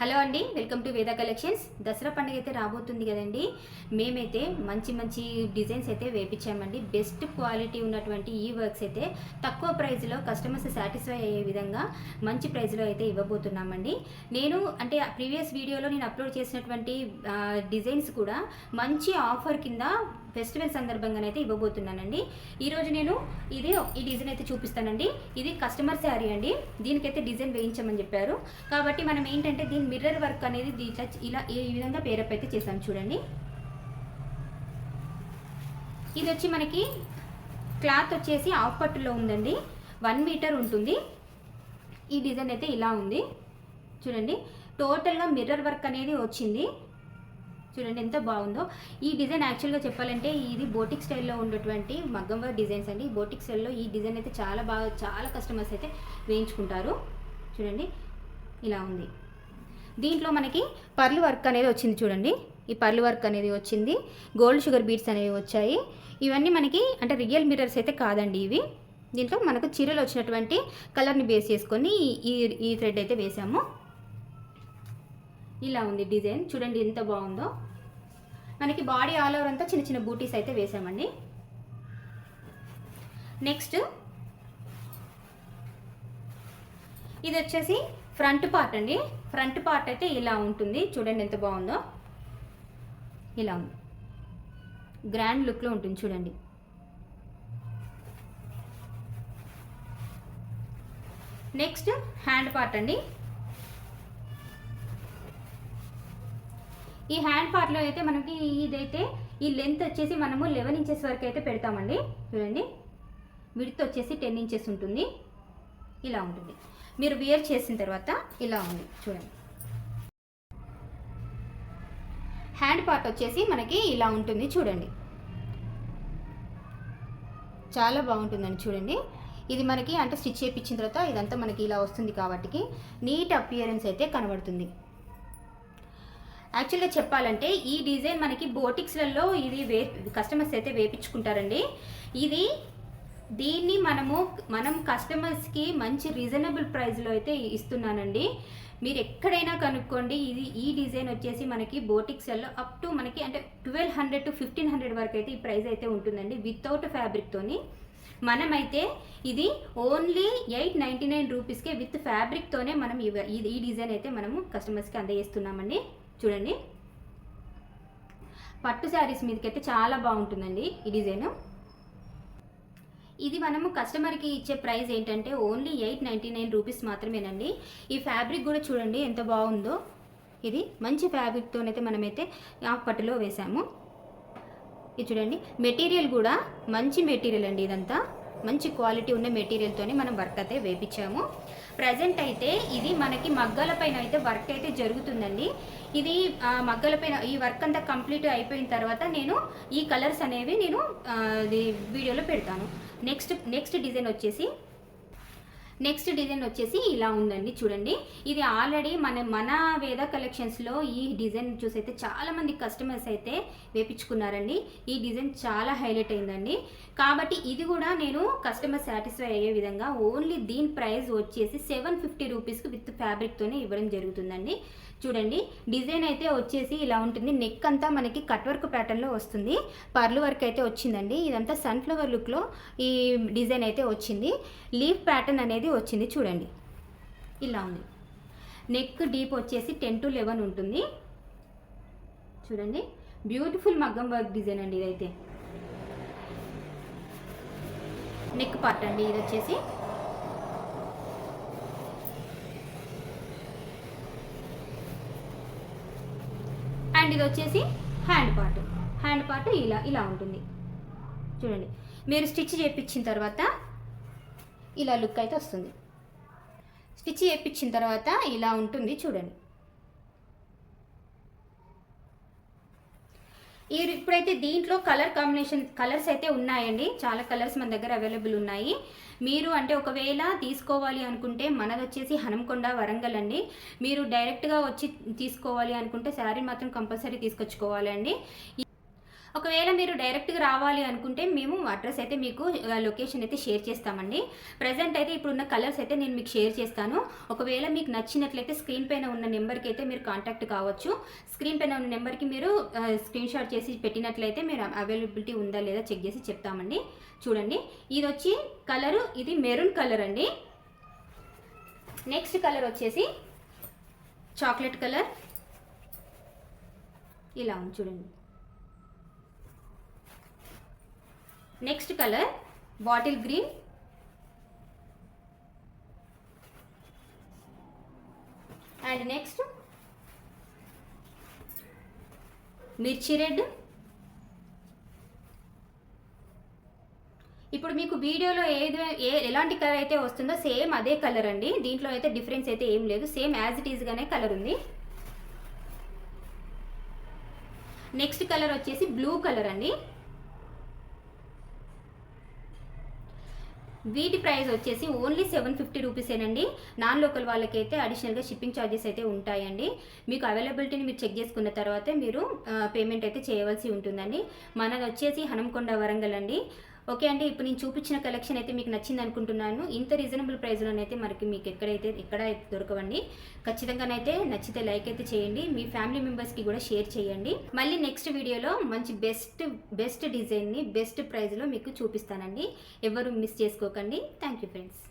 Hello అండి welcome to Veda collections. Dasara పండుగ అయితే రాబోతుంది కదండి. మేమైతే మంచి మంచి డిజైన్స్ అయితే వేపించామండి. బెస్ట్ క్వాలిటీ ఉన్నటువంటి ఈ వర్క్స్ అయితే తక్కువ ప్రైస్లో కస్టమర్స్ సాటిస్ఫై అయ్యే విధంగా మంచి ప్రైస్లో అయితే ఇవ్వబోతున్నామండి. నేను అంటే ప్రీవియస్ వీడియోలో నేను అప్లోడ్ చేసినటువంటి డిజైన్స్ కూడా మంచి ఆఫర్ కింద ఫెస్టివల్ సందర్భంగానైతే ఇవ్వబోతున్నానండి. ఈరోజు నేను ఇది ఈ డిజైన్ అయితే చూపిస్తానండి. ఇది కస్టమర్ శారీ అండి. దీనికైతే డిజైన్ వేయించమని చెప్పారు. కాబట్టి మనం ఏంటంటే దీని మిర్రర్ వర్క్ అనేది దీంట్లో ఇలా ఈ విధంగా పేరప్ అయితే చేసాం చూడండి. ఇది వచ్చి మనకి క్లాత్ వచ్చేసి ఆఫ్ పట్టులో ఉందండి. వన్ మీటర్ ఉంటుంది. ఈ డిజైన్ అయితే ఇలా ఉంది. చూడండి. టోటల్గా మిర్రర్ వర్క్ అనేది వచ్చింది. చూడండి ఎంత బాగుందో. ఈ డిజైన్ యాక్చువల్గా చెప్పాలంటే ఇది బోటిక్ స్టైల్లో ఉన్నటువంటి మగ్గం వర్క్ డిజైన్స్ అండి. బోటిక్ స్టైల్లో ఈ డిజైన్ అయితే చాలా బాగా చాలా కస్టమర్స్ అయితే వేయించుకుంటారు. చూడండి ఇలా ఉంది. దీంట్లో మనకి పర్లు వర్క్ అనేది వచ్చింది చూడండి. ఈ పర్లు వర్క్ అనేది వచ్చింది. గోల్డ్ షుగర్ బీట్స్ అనేవి వచ్చాయి. ఇవన్నీ మనకి అంటే రియల్ మిర్రర్స్ అయితే కాదండి ఇవి. దీంట్లో మనకు చీరలు వచ్చినటువంటి కలర్ని బేస్ చేసుకొని ఈ ఈ థ్రెడ్ అయితే వేసాము. ఇలా ఉంది డిజైన్. చూడండి ఎంత బాగుందో. మనకి బాడీ ఆల్ ఓవర్ అంతా చిన్న చిన్న బూటీస్ అయితే వేసామండి. నెక్స్ట్ ఇది వచ్చేసి ఫ్రంట్ పార్ట్ అండి. ఫ్రంట్ పార్ట్ అయితే ఇలా ఉంటుంది. చూడండి ఎంత బాగుందో. ఇలా ఉంది. గ్రాండ్ లుక్లో ఉంటుంది చూడండి. నెక్స్ట్ హ్యాండ్ పార్ట్ అండి. ఈ హ్యాండ్ పార్ట్లో అయితే మనకి ఇదైతే ఈ లెంత్ వచ్చేసి మనము లెవెన్ ఇంచెస్ వరకు అయితే పెడతామండి. చూడండి. విడ్త్ వచ్చేసి టెన్ ఇంచెస్ ఉంటుంది. ఇలా ఉంటుంది. మీరు వేర్ చేసిన తర్వాత ఇలా ఉంది. చూడండి. హ్యాండ్ పార్ట్ వచ్చేసి మనకి ఇలా ఉంటుంది. చూడండి. చాలా బాగుంటుందండి. చూడండి. ఇది మనకి అంటే స్టిచ్ చేయించిన తర్వాత ఇదంతా మనకి ఇలా వస్తుంది కాబట్టి నీట్ అపియరెన్స్ అయితే కనబడుతుంది. యాక్చువల్గా చెప్పాలంటే ఈ డిజైన్ మనకి బోటిక్స్లలో ఇది వే కస్టమర్స్ అయితే వేపించుకుంటారండి. ఇది దీన్ని మనము మనం కస్టమర్స్కి మంచి రీజనబుల్ ప్రైస్లో అయితే ఇస్తున్నానండి. మీరు ఎక్కడైనా కనుక్కోండి ఇది ఈ డిజైన్ వచ్చేసి మనకి బోటిక్స్లలో అప్ టు మనకి అంటే twelve hundred to fifteen hundred వరకు అయితే ఈ ప్రైస్ అయితే ఉంటుందండి వితౌట్ ఫ్యాబ్రిక్తోని మనమైతే ఇది ఓన్లీ ఎయిట్ నైంటీ నైన్ రూపీస్కే విత్ ఫ్యాబ్రిక్తోనే మనం ఇవ- ఈ డిజైన్ అయితే మనము కస్టమర్స్కి అందజేస్తున్నామండి. చూడండి. పట్టు శారీస్ మీదకైతే చాలా బాగుంటుందండి ఈ డిజైన్. ఇది మనము కస్టమర్కి ఇచ్చే ప్రైస్ ఏంటంటే only eight ninety nine rupees మాత్రమేనండి. ఈ ఫ్యాబ్రిక్ కూడా చూడండి ఎంత బాగుందో. ఇది మంచి ఫ్యాబ్రిక్తోనైతే మనమైతే ఆఫ్ పట్టులో వేసాము. ఇది చూడండి మెటీరియల్ కూడా మంచి మెటీరియల్ అండి ఇదంతా. మంచి క్వాలిటీ ఉన్న మెటీరియల్తోనే మనం వర్క్ అయితే వేపించాము. ప్రజెంట్ అయితే ఇది మనకి మగ్గల పైన అయితే వర్క్ అయితే జరుగుతుందండి. ఇది మగ్గల పైన ఈ వర్క్ అంతా కంప్లీట్ అయిపోయిన తర్వాత నేను ఈ కలర్స్ అనేవి నేను వీడియోలో పెడతాను. నెక్స్ట్ నెక్స్ట్ డిజైన్ వచ్చేసి నెక్స్ట్ డిజైన్ వచ్చేసి ఇలా ఉందండి చూడండి. ఇది ఆల్రెడీ మన మన వేద కలెక్షన్స్లో ఈ డిజైన్ చూసైతే అయితే చాలామంది కస్టమర్స్ అయితే వేపించుకున్నారండి. ఈ డిజైన్ చాలా హైలైట్ అయిందండి. కాబట్టి ఇది కూడా నేను కస్టమర్ సాటిస్ఫై అయ్యే విధంగా ఓన్లీ దీని ప్రైస్ వచ్చేసి సెవెన్ ఫిఫ్టీ రూపీస్కి విత్ ఫ్యాబ్రిక్తోనే ఇవ్వడం జరుగుతుందండి. చూడండి డిజైన్ అయితే వచ్చేసి ఇలా ఉంటుంది. నెక్ అంతా మనకి కట్ వర్క్ ప్యాటర్న్లో వస్తుంది. పర్లు వర్క్ అయితే వచ్చిందండి. ఇదంతా సన్ఫ్లవర్ లుక్లో ఈ డిజైన్ అయితే వచ్చింది. లీఫ్ ప్యాటర్న్ అనేది వచ్చింది చూడండి. ఇలా ఉంది. నెక్ డీప్ వచ్చేసి టెన్ టు లెవెన్ ఉంటుంది. చూడండి. బ్యూటిఫుల్ మగ్గం వర్క్ డిజైన్ అండి ఇదైతే. నెక్ పార్ట్ అండి ఇది వచ్చేసి. అండ్ ఇది వచ్చేసి హ్యాండ్ పార్ట్. హ్యాండ్ పార్ట్ ఇలా ఇలా ఉంటుంది. చూడండి. మీరు స్టిచ్ చేయించిన తర్వాత ఇలా లుక్ అయితే వస్తుంది. స్టిచ్ చేయించిన తర్వాత ఇలా ఉంటుంది చూడండి. ఈ ఇప్పుడైతే దీంట్లో కలర్ కాంబినేషన్ కలర్స్ అయితే ఉన్నాయండి. చాలా కలర్స్ మన దగ్గర అవైలబుల్ ఉన్నాయి. మీరు అంటే ఒకవేళ తీసుకోవాలి అనుకుంటే మనది వచ్చేసి హనంకొండ వరంగల్ అండి. మీరు డైరెక్ట్గా వచ్చి తీసుకోవాలి అనుకుంటే శారీ మాత్రం కంపల్సరీ తీసుకొచ్చుకోవాలండి. ఒకవేళ మీరు డైరెక్ట్గా రావాలి అనుకుంటే మేము అడ్రస్ అయితే మీకు లొకేషన్ అయితే షేర్ చేస్తామండి. ప్రజెంట్ అయితే ఇప్పుడున్న కలర్స్ అయితే నేను మీకు షేర్ చేస్తాను. ఒకవేళ మీకు నచ్చినట్లయితే స్క్రీన్ పైన ఉన్న నెంబర్కి అయితే మీరు కాంటాక్ట్ కావచ్చు. స్క్రీన్ పైన ఉన్న నెంబర్కి మీరు స్క్రీన్ షాట్ చేసి పెట్టినట్లయితే మీరు అవైలబిలిటీ ఉందా లేదా చెక్ చేసి చెప్తామండి. చూడండి. ఇది వచ్చి కలరు ఇది మెరూన్ కలర్ అండి. నెక్స్ట్ కలర్ వచ్చేసి చాక్లెట్ కలర్ ఇలా ఉంది చూడండి. Next colour bottle green and next మిర్చి రెడ్. ఇప్పుడు మీకు వీడియోలో ఏది ఏ ఎలాంటి కలర్ అయితే వస్తుందో సేమ్ అదే కలర్ అండి. దీంట్లో అయితే డిఫరెన్స్ అయితే ఏం లేదు. సేమ్ యాజ్ ఇట్ ఈస్గానే కలర్ ఉంది. నెక్స్ట్ కలర్ వచ్చేసి బ్లూ కలర్ అండి. వీటి ప్రైస్ వచ్చేసి ఓన్లీ సెవెన్ ఫిఫ్టీ రూపీసేనండి. నాన్ లోకల్ వాళ్ళకైతే అడిషనల్గా షిప్పింగ్ ఛార్జెస్ అయితే ఉంటాయండి. మీకు అవైలబిలిటీని మీరు చెక్ చేసుకున్న తర్వాతే మీరు పేమెంట్ అయితే చేయవలసి ఉంటుందండి. మనది వచ్చేసి హనంకొండ వరంగల్ అండి. ఓకే అండి ఇప్పుడు నేను చూపించిన కలెక్షన్ అయితే మీకు నచ్చింది అనుకుంటున్నాను. ఇంత రీజనబుల్ ప్రైస్లోనైతే మనకి మీకు ఎక్కడైతే ఎక్కడ దొరకవండి ఖచ్చితంగానైతే నచ్చితే లైక్ అయితే చేయండి మీ ఫ్యామిలీ మెంబర్స్కి కూడా షేర్ చేయండి. మళ్ళీ నెక్స్ట్ వీడియోలో మంచి బెస్ట్ బెస్ట్ డిజైన్ని బెస్ట్ ప్రైస్లో మీకు చూపిస్తానండి. ఎవరు మిస్ చేసుకోకండి. Thank you friends